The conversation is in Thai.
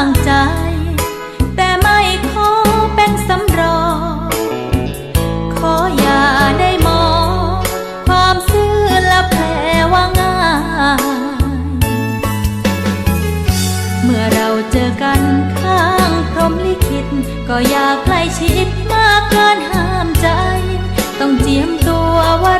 างใจ แต่ไม่ขอเป็นสำรอง ขออย่าได้มอง ความซื่อและแผลว่าง่าย เมื่อเราเจอกันข้างพรมลิขิต ก็อยากใกล้ชิดมากเกินห้ามใจ ต้องเจียมตัวว่า